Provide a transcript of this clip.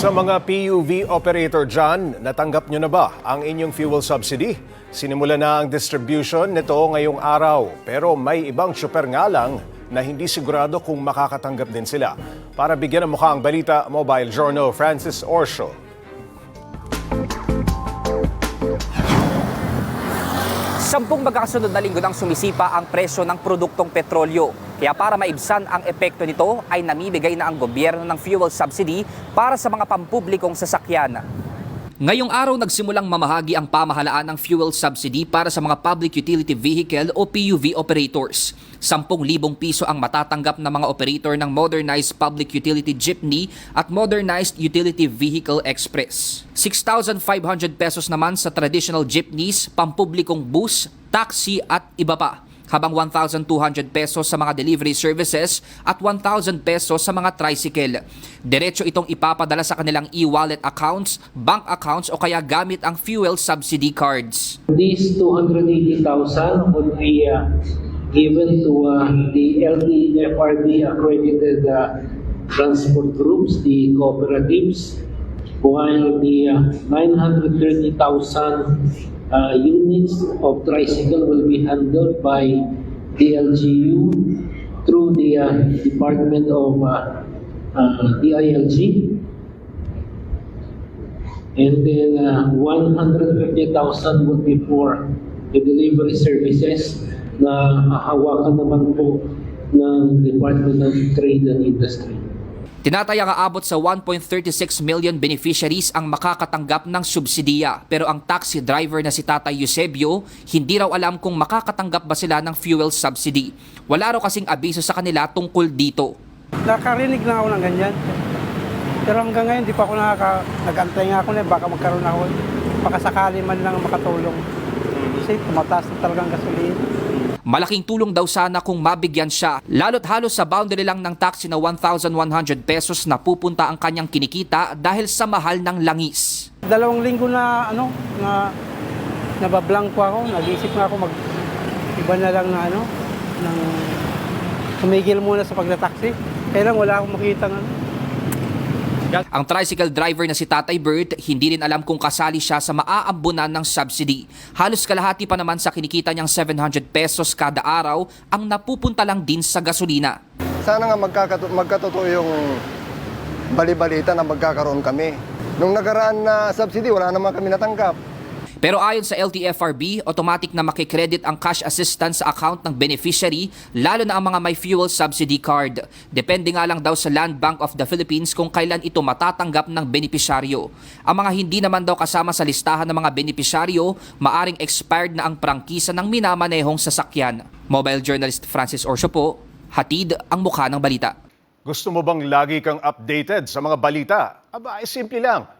Sa mga PUV operator dyan, natanggap nyo na ba ang inyong fuel subsidy? Sinimula na ang distribution nito ngayong araw, pero may ibang syuper nga lang na hindi sigurado kung makakatanggap din sila. Para bigyan ng mukha ang balita, Mobile Journal Francis Orsho. Sampung magkakasunod na linggo nang sumisipa ang presyo ng produktong petrolyo. Kaya para maibsan ang epekto nito ay namibigay na ang gobyerno ng fuel subsidy para sa mga pampublikong sasakyan. Ngayong araw nagsimulang mamahagi ang pamahalaan ng fuel subsidy para sa mga public utility vehicle o PUV operators. 10,000 piso ang matatanggap ng mga operator ng modernized public utility jeepney at modernized utility vehicle express. 6,500 pesos naman sa traditional jeepneys, pampublikong bus, taxi at iba pa habang 1,200 pesos sa mga delivery services at 1,000 pesos sa mga tricycle. Diretso itong ipapadala sa kanilang e-wallet accounts, bank accounts o kaya gamit ang fuel subsidy cards. These 280,000 would be uh, given to uh, the LTFRB accredited uh, transport groups, the cooperatives, while the uh, 930,000 uh, units of tricycle will be handled by the LGU through the uh, Department of uh, uh, DILG. And then uh, 150,000 would be for the delivery services na hahawakan naman po ng Department of Trade and Industry. Tinatayang aabot sa 1.36 million beneficiaries ang makakatanggap ng subsidiya. Pero ang taxi driver na si Tatay Eusebio, hindi raw alam kung makakatanggap ba sila ng fuel subsidy. Wala raw kasing abiso sa kanila tungkol dito. Nakarinig na ako ng ganyan. Pero hanggang ngayon, di pa ako nakaka... Nag-antay nga ako na baka magkaroon ako. Baka sakali man lang makatulong. Kasi tumataas na talagang gasolina. Malaking tulong daw sana kung mabigyan siya. Lalo't halos sa boundary lang ng taxi na 1,100 pesos na pupunta ang kanyang kinikita dahil sa mahal ng langis. Dalawang linggo na ano, na nabablanko ako. Nag-iisip nga ako mag... Iba na lang na ano, ng tumigil muna sa pagdataksi. Kaya lang wala akong makita ng ano. Ang tricycle driver na si Tatay Bert, hindi rin alam kung kasali siya sa maaambunan ng subsidy. Halos kalahati pa naman sa kinikita niyang 700 pesos kada araw ang napupunta lang din sa gasolina. Sana nga magkakato- magkatotoo yung balibalita na magkakaroon kami. Nung nagaraan na subsidy, wala naman kami natanggap. Pero ayon sa LTFRB, automatic na makikredit ang cash assistance sa account ng beneficiary, lalo na ang mga may fuel subsidy card. Depende nga lang daw sa Land Bank of the Philippines kung kailan ito matatanggap ng benepisyaryo. Ang mga hindi naman daw kasama sa listahan ng mga benepisyaryo, maaring expired na ang prangkisa ng minamanehong sasakyan. Mobile journalist Francis Orsio po, hatid ang mukha ng balita. Gusto mo bang lagi kang updated sa mga balita? Aba, ay simple lang.